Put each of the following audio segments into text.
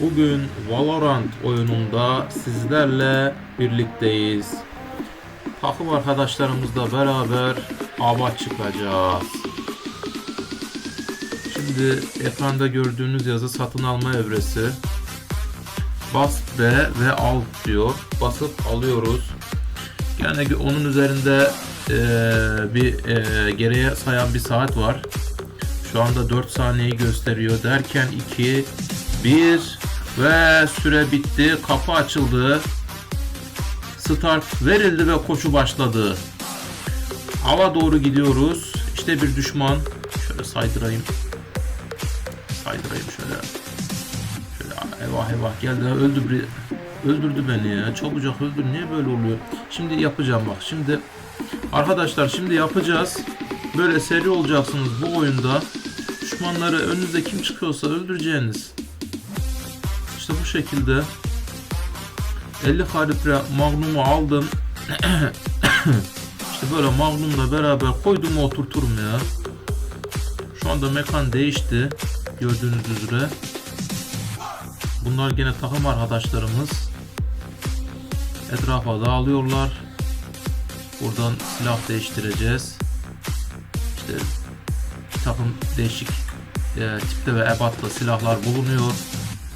Bugün Valorant oyununda sizlerle birlikteyiz. Takım arkadaşlarımızla beraber ava çıkacağız. Şimdi ekranda gördüğünüz yazı satın alma evresi. Bas B ve al diyor. Basıp alıyoruz. Yani onun üzerinde eee, bir eee, geriye sayan bir saat var. Şu anda 4 saniyeyi gösteriyor derken 2 1 ve süre bitti. Kapı açıldı. Start verildi ve koşu başladı. Hava doğru gidiyoruz. İşte bir düşman. Şöyle saydırayım. Saydırayım şöyle. Şöyle eyvah eyvah geldi. Öldü öldürdü beni ya. Çabucak öldür. Niye böyle oluyor? Şimdi yapacağım bak. Şimdi arkadaşlar şimdi yapacağız. Böyle seri olacaksınız bu oyunda. Düşmanları önünüzde kim çıkıyorsa öldüreceğiniz. İşte bu şekilde 50 kalibre magnumu aldım. işte böyle magnumla beraber koydum oturturum ya. Şu anda mekan değişti. Gördüğünüz üzere. Bunlar gene takım arkadaşlarımız. Etrafa dağılıyorlar. Buradan silah değiştireceğiz. İşte takım değişik e, tipte ve ebatlı silahlar bulunuyor.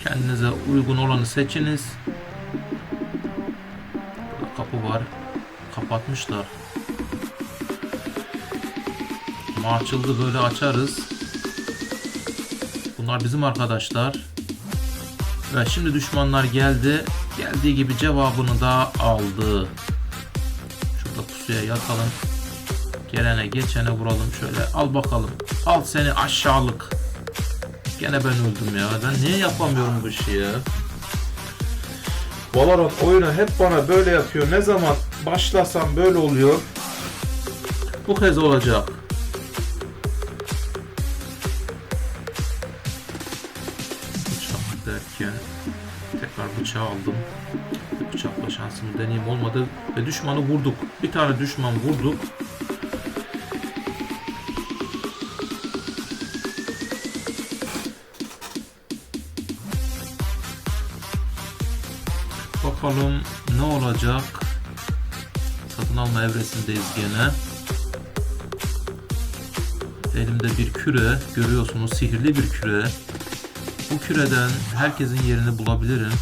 Kendinize uygun olanı seçiniz. Burada kapı var. Kapatmışlar. Ama açıldı böyle açarız. Bunlar bizim arkadaşlar. Evet şimdi düşmanlar geldi. Geldiği gibi cevabını da aldı. Şurada pusuya yatalım. Gelene geçene vuralım şöyle. Al bakalım. Al seni aşağılık. Gene ben öldüm ya. Ben niye yapamıyorum bu işi ya? Valorant oyunu hep bana böyle yapıyor. Ne zaman başlasam böyle oluyor. Bu kez olacak. Bıçak derken tekrar bıçağı aldım. Bıçakla şansımı deneyim olmadı ve düşmanı vurduk. Bir tane düşman vurduk. Bakalım ne olacak? Satın alma evresindeyiz gene. Elimde bir küre. Görüyorsunuz sihirli bir küre. Bu küreden herkesin yerini bulabilirim.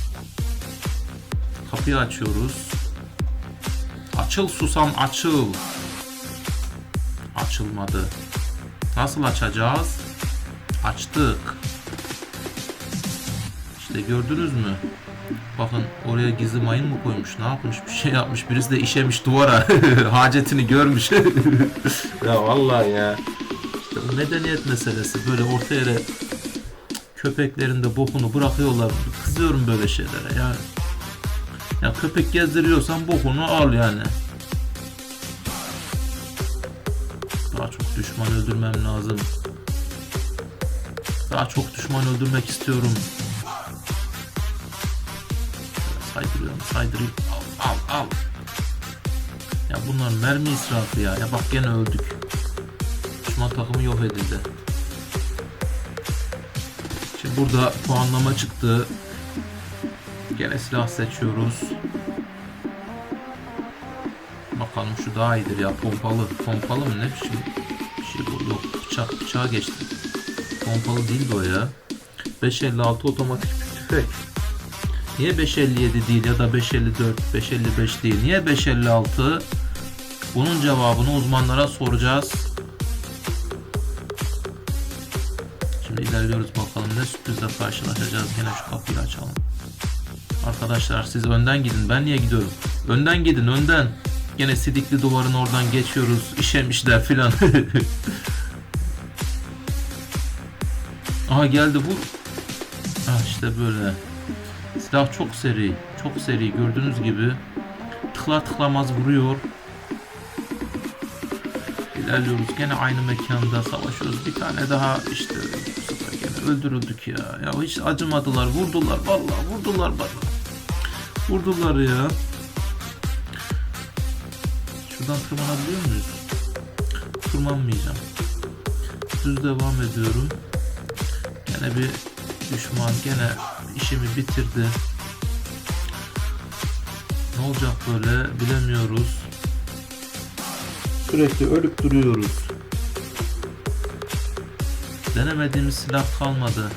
Kapıyı açıyoruz. Açıl susam açıl. Açılmadı. Nasıl açacağız? Açtık. İşte gördünüz mü? Bakın oraya gizli mayın mı koymuş? Ne yapmış? Bir şey yapmış. Birisi de işemiş duvara. Hacetini görmüş. ya vallahi ya. İşte medeniyet meselesi. Böyle orta yere köpeklerin de bokunu bırakıyorlar. Kızıyorum böyle şeylere yani. Ya köpek gezdiriyorsan bokunu al yani. Daha çok düşman öldürmem lazım. Daha çok düşman öldürmek istiyorum. Saydırıyorum, saydırayım. Al, al, al. Ya bunlar mermi israfı ya. Ya bak gene öldük. Düşman takımı yok edildi. Şimdi burada puanlama çıktı. Gene silah seçiyoruz. Bakalım şu daha iyidir ya pompalı. Pompalı mı ne biçim bir şey bu? Yok bıçak bıçağa geçti. Pompalı değildi o ya. 556 otomatik tüfek. Niye 557 değil ya da 554, 555 değil? Niye 556? Bunun cevabını uzmanlara soracağız. Şimdi ilerliyoruz bakalım ne sürprizle karşılaşacağız. Gene şu kapıyı açalım. Arkadaşlar siz önden gidin. Ben niye gidiyorum? Önden gidin önden. Gene sidikli duvarın oradan geçiyoruz. İşemişler filan. Aha geldi bu. Ah işte böyle. Silah çok seri. Çok seri gördüğünüz gibi. Tıklar tıklamaz vuruyor. İlerliyoruz. Gene aynı mekanda savaşıyoruz. Bir tane daha işte bu sefer gene öldürüldük ya. Ya hiç acımadılar. Vurdular. Vallahi vurdular bana. Vurdular ya. Şuradan tırmanabiliyor muyuz? Tırmanmayacağım. Düz devam ediyorum. Gene bir Düşman gene işimi bitirdi. Ne olacak böyle bilemiyoruz. Sürekli ölüp duruyoruz. Denemediğimiz silah kalmadı.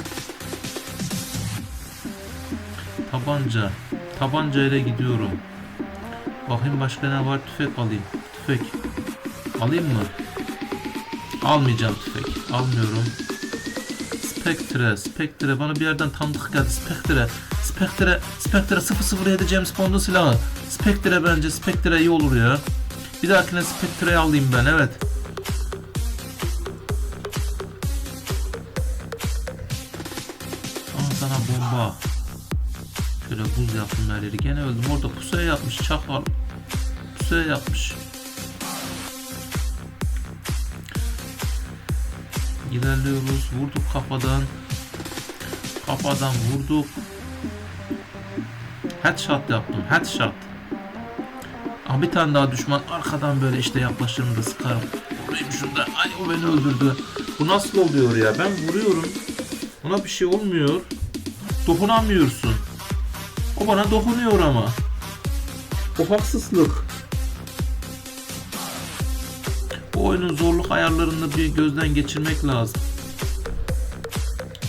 Tabanca. Tabanca ile gidiyorum. Bakayım başka ne var? Tüfek alayım. Tüfek. Alayım mı? Almayacağım tüfek. Almıyorum. Spectre. Spectre. Bana bir yerden tanıdık geldi. Spectre. Spectre. Spectre 007 James Bond'un silahı. Spectre bence. Spectre iyi olur ya. Bir dahakine Spectre'yi alayım ben. Evet. Al sana bomba. Şöyle buz yaptım her yeri. Gene öldüm. Orada pusuya yapmış. Çakal. Pusuya yapmış. İlerliyoruz. Vurduk kafadan. Kafadan vurduk. Headshot yaptım. Headshot. Aa, bir tane daha düşman arkadan böyle işte yaklaşırım da sıkarım. Vurayım şunda. Ay o beni öldürdü. Bu nasıl oluyor ya? Ben vuruyorum. Ona bir şey olmuyor. Dokunamıyorsun. O bana dokunuyor ama. Bu haksızlık. Oyunun zorluk ayarlarını bir gözden geçirmek lazım.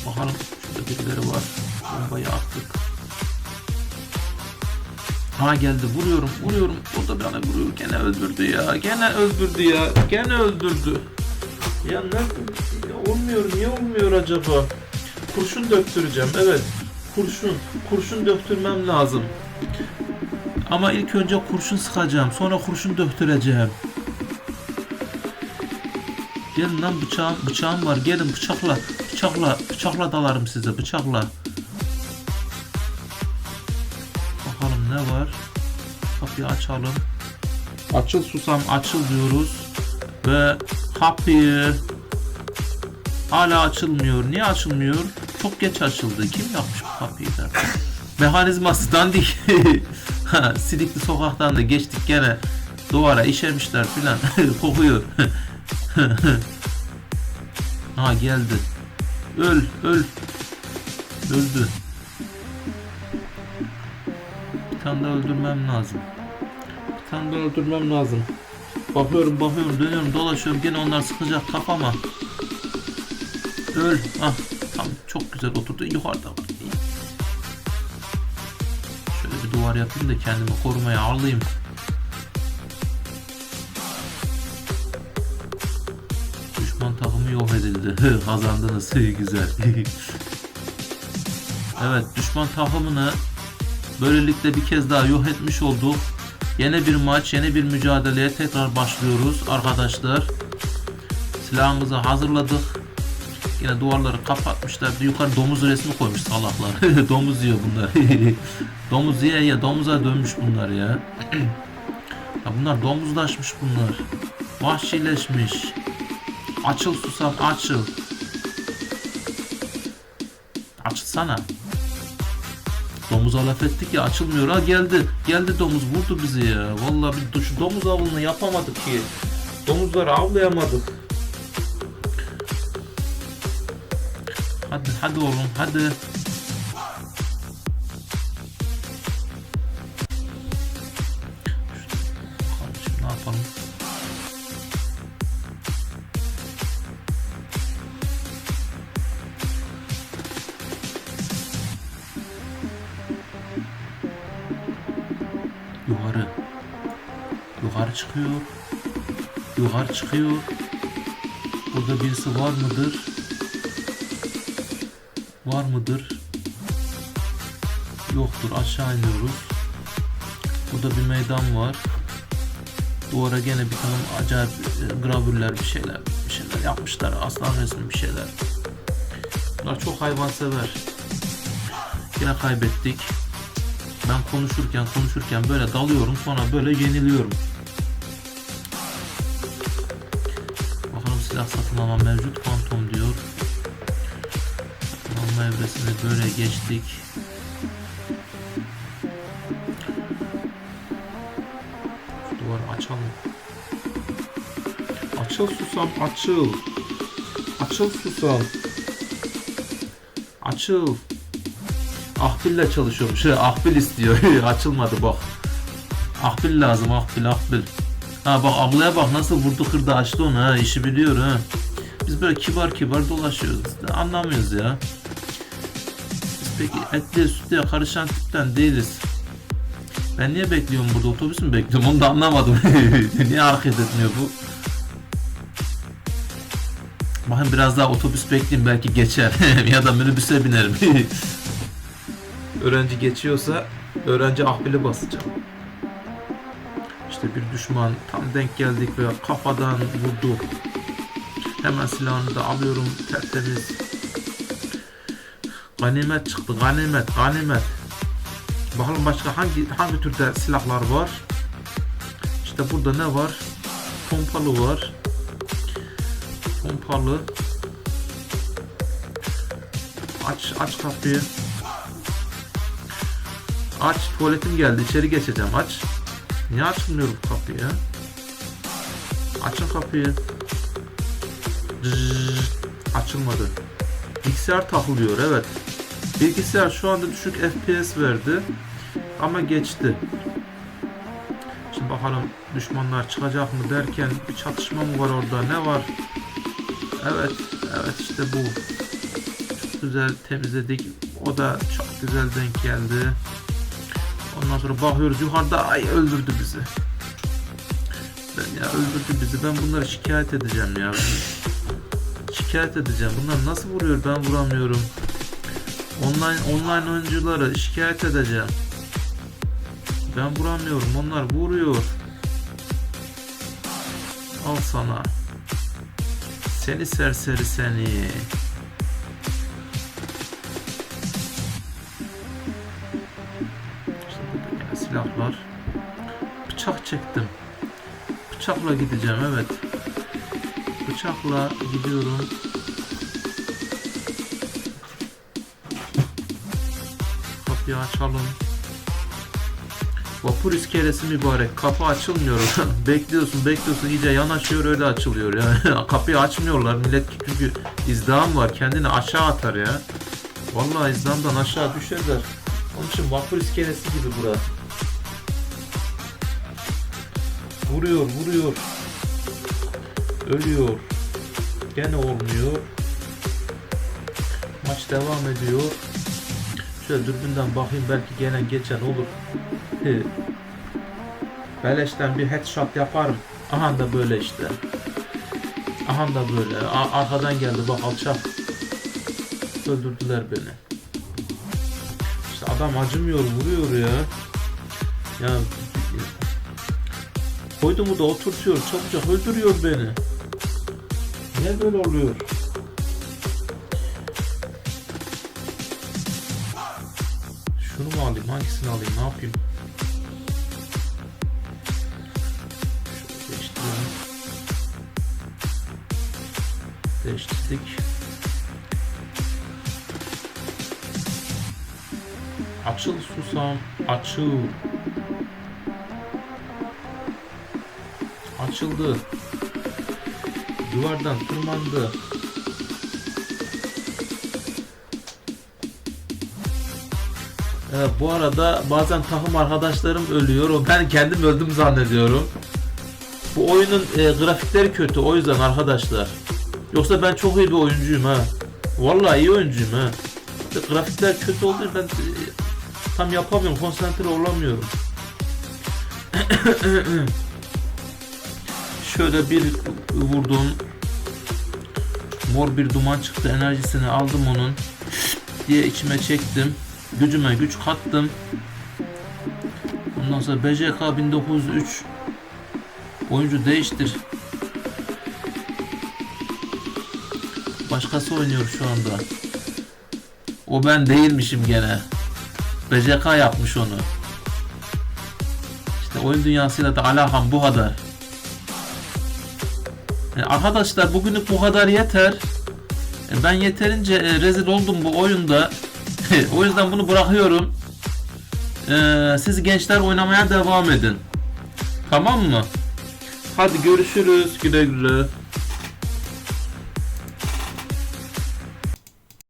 Bakalım şurada birileri var. Bombayı attık. Ha geldi vuruyorum vuruyorum. O da bana vuruyor. Gene öldürdü ya. Gene öldürdü ya. Gene öldürdü. Ya ne ya olmuyor niye olmuyor acaba? Kurşun döktüreceğim evet. Kurşun. Kurşun döktürmem lazım. Ama ilk önce kurşun sıkacağım. Sonra kurşun döktüreceğim. Gelin lan bıçağım, bıçağım var. Gelin bıçakla. Bıçakla. Bıçakla dalarım size. Bıçakla. Bakalım ne var? Kapıyı açalım. Açıl susam açıl diyoruz. Ve kapıyı hala açılmıyor. Niye açılmıyor? Çok geç açıldı. Kim yapmış bu kapıyı da? Mekanizması dandik. Sidikli sokaktan da geçtik gene duvara işemişler filan. Kokuyor. ha geldi. Öl, öl. Öldü. Bir tane daha öldürmem lazım. Bir tane daha öldürmem lazım. Bakıyorum, bakıyorum, dönüyorum, dolaşıyorum. Gene onlar sıkacak kafama. Öl. Ah, tam çok güzel oturdu. Yukarıda. Şöyle bir duvar yapayım da kendimi korumaya alayım. Yok edildi. Kazandınız. Güzel. evet düşman takımını böylelikle bir kez daha yok etmiş olduk. Yeni bir maç, yeni bir mücadeleye tekrar başlıyoruz arkadaşlar. Silahımızı hazırladık. Yine duvarları kapatmışlar. Yukarı domuz resmi koymuş salaklar. domuz yiyor bunlar. domuz yiye ya domuza dönmüş bunlar ya. ya bunlar domuzlaşmış bunlar. Vahşileşmiş. Açıl susam açıl. Açılsana. Domuza laf ettik ya açılmıyor. Ha geldi. Geldi domuz vurdu bizi ya. Vallahi bir şu domuz avını yapamadık ki. Domuzları avlayamadık. Hadi hadi oğlum hadi. Çıkıyor. Yukarı çıkıyor. Burada birisi var mıdır? Var mıdır? Yoktur. Aşağı iniyoruz. Burada bir meydan var. Duvara gene bir takım acayip e, gravürler bir şeyler bir şeyler yapmışlar. Aslan resmi bir şeyler. Bunlar çok hayvansever. Yine kaybettik. Ben konuşurken konuşurken böyle dalıyorum sonra böyle yeniliyorum. Alma mevcut fantom diyor. Alma evresini böyle geçtik. Şu duvarı açalım. Açıl susam açıl. Açıl susam. Açıl. Ahbille çalışıyorum. Şey ahbil istiyor. Açılmadı bak. Ahbil lazım ahbil ahbil. Ha bak ablaya bak nasıl vurdu kırdı açtı onu ha işi biliyor ha. Biz böyle kibar kibar dolaşıyoruz. Biz de anlamıyoruz ya. Biz peki etliye sütlüye karışan tipten değiliz. Ben niye bekliyorum burada otobüs mü bekliyorum onu da anlamadım. niye hareket etmiyor bu? Bakın biraz daha otobüs bekleyeyim belki geçer ya da minibüse binerim. öğrenci geçiyorsa öğrenci ahbili basacağım. İşte bir düşman tam denk geldik ve kafadan vurdu. Hemen silahını da alıyorum tertemiz. Ganimet çıktı ganimet ganimet. Bakalım başka hangi hangi türde silahlar var? İşte burada ne var? Pompalı var. Pompalı. Aç aç kapıyı. Aç tuvaletim geldi içeri geçeceğim aç. Niye açmıyor bu kapıyı? Açın kapıyı. Açılmadı. Bilgisayar takılıyor evet. Bilgisayar şu anda düşük FPS verdi. Ama geçti. Şimdi bakalım düşmanlar çıkacak mı derken bir çatışma mı var orada ne var? Evet, evet işte bu. Çok güzel temizledik. O da çok güzel denk geldi. Ondan sonra bakıyoruz yukarıda ay öldürdü bizi. Ben ya öldürdü bizi. Ben bunları şikayet edeceğim ya. Şikayet edeceğim. Bunlar nasıl vuruyor ben vuramıyorum. Online online oyuncuları şikayet edeceğim. Ben vuramıyorum. Onlar vuruyor. Al sana. Seni serseri seni. Burada yine silahlar. Bıçak çektim. Bıçakla gideceğim evet. Bıçakla gidiyorum. Kapıyı açalım. Vapur iskelesi mübarek. Kapı açılmıyor. bekliyorsun bekliyorsun iyice yanaşıyor öyle açılıyor ya. Kapıyı açmıyorlar millet çünkü izdiham var. Kendini aşağı atar ya. Vallahi izdihamdan aşağı düşerler. Onun için vapur iskelesi gibi bura. Vuruyor vuruyor. Ölüyor. Gene olmuyor. Maç devam ediyor. Şöyle dürbünden bakayım belki gene geçen olur. Beleşten bir headshot yaparım. Aha da böyle işte. Aha da böyle. A- arkadan geldi bak alçak. Öldürdüler beni. İşte adam acımıyor vuruyor ya. Ya koydu mu da oturtuyor çabucak öldürüyor beni. Niye böyle oluyor? Şunu mu alayım? Hangisini alayım? Ne yapayım? Şöyle değiştirelim. Değiştirdik. Açıl susam, açıl. Açıldı. Duvardan tırmandı. Evet, bu arada bazen takım arkadaşlarım ölüyor. Ben kendim öldüm zannediyorum. Bu oyunun e, grafikleri kötü o yüzden arkadaşlar. Yoksa ben çok iyi bir oyuncuyum ha. Vallahi iyi oyuncuyum ha. İşte grafikler kötü olduğu ben e, tam yapamıyorum, konsantre olamıyorum. Şöyle bir vurdum. Mor bir duman çıktı. Enerjisini aldım onun. diye içime çektim. Gücüme güç kattım. Ondan sonra BJK 1903 oyuncu değiştir. Başkası oynuyor şu anda. O ben değilmişim gene. BJK yapmış onu. İşte oyun dünyasıyla da alakam bu kadar. E, arkadaşlar bugünlük bu kadar yeter. E, ben yeterince e, rezil oldum bu oyunda. o yüzden bunu bırakıyorum. E, siz gençler oynamaya devam edin. Tamam mı? Hadi görüşürüz. Güle güle.